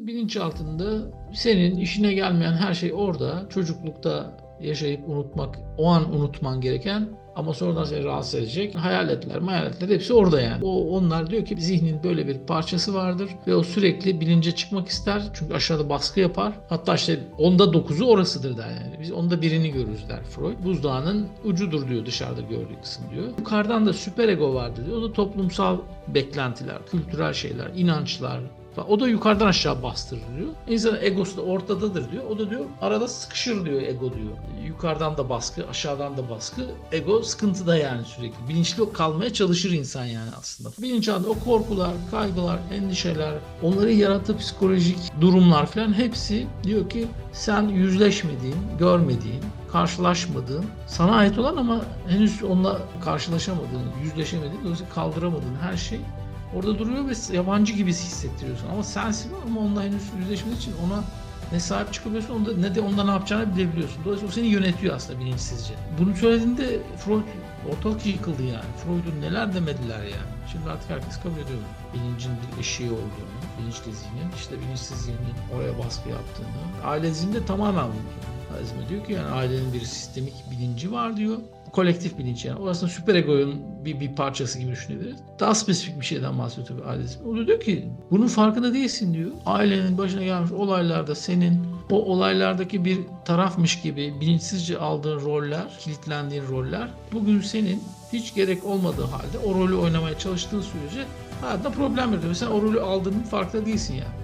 Bilinçaltında senin işine gelmeyen her şey orada. Çocuklukta yaşayıp unutmak, o an unutman gereken ama sonradan seni rahatsız edecek hayaletler, hayaletler hepsi orada yani. O onlar diyor ki zihnin böyle bir parçası vardır ve o sürekli bilince çıkmak ister. Çünkü aşağıda baskı yapar. Hatta işte onda dokuzu orasıdır der yani. Biz onda birini görürüz der Freud. Buzdağının ucudur diyor dışarıda gördüğü kısım diyor. Yukarıdan da süperego vardır diyor. O da toplumsal beklentiler, kültürel şeyler, inançlar, O da yukarıdan aşağı bastırır diyor. İnsanın egosu da ortadadır diyor. O da diyor arada sıkışır diyor ego diyor. Yukarıdan da baskı, aşağıdan da baskı. Ego sıkıntıda yani sürekli. Bilinçli kalmaya çalışır insan yani aslında. Bilinçaltı o korkular, kaygılar, endişeler, onları yarattığı psikolojik durumlar falan hepsi diyor ki sen yüzleşmediğin, görmediğin, karşılaşmadığın, sana ait olan ama henüz onunla karşılaşamadığın, yüzleşemediğin, dolayısıyla kaldıramadığın her şey Orada duruyor ve yabancı gibi hissettiriyorsun. Ama sensin ama onunla henüz yüzleşmediği için ona ne sahip çıkabiliyorsun onda, ne de onda ne yapacağını bilebiliyorsun. Dolayısıyla o seni yönetiyor aslında bilinçsizce. Bunu söylediğinde Freud ortalık yıkıldı yani. Freud'un neler demediler yani. Şimdi artık herkes kabul ediyor. Bilincin bir eşiği olduğunu, bilinçli zihnin, işte bilinçsiz zihnin oraya baskı yaptığını. Aile zihninde tamamen bunu. Azime diyor ki yani ailenin bir sistemik bilinci var diyor kolektif bilinç yani. O aslında süper egoyun bir, bir parçası gibi düşünebiliriz. Daha spesifik bir şeyden bahsediyor tabii ailesi. O da diyor ki bunun farkında değilsin diyor. Ailenin başına gelmiş olaylarda senin o olaylardaki bir tarafmış gibi bilinçsizce aldığın roller, kilitlendiğin roller bugün senin hiç gerek olmadığı halde o rolü oynamaya çalıştığın sürece hayatında problem yaratıyor. Sen o rolü aldığının farkında değilsin yani.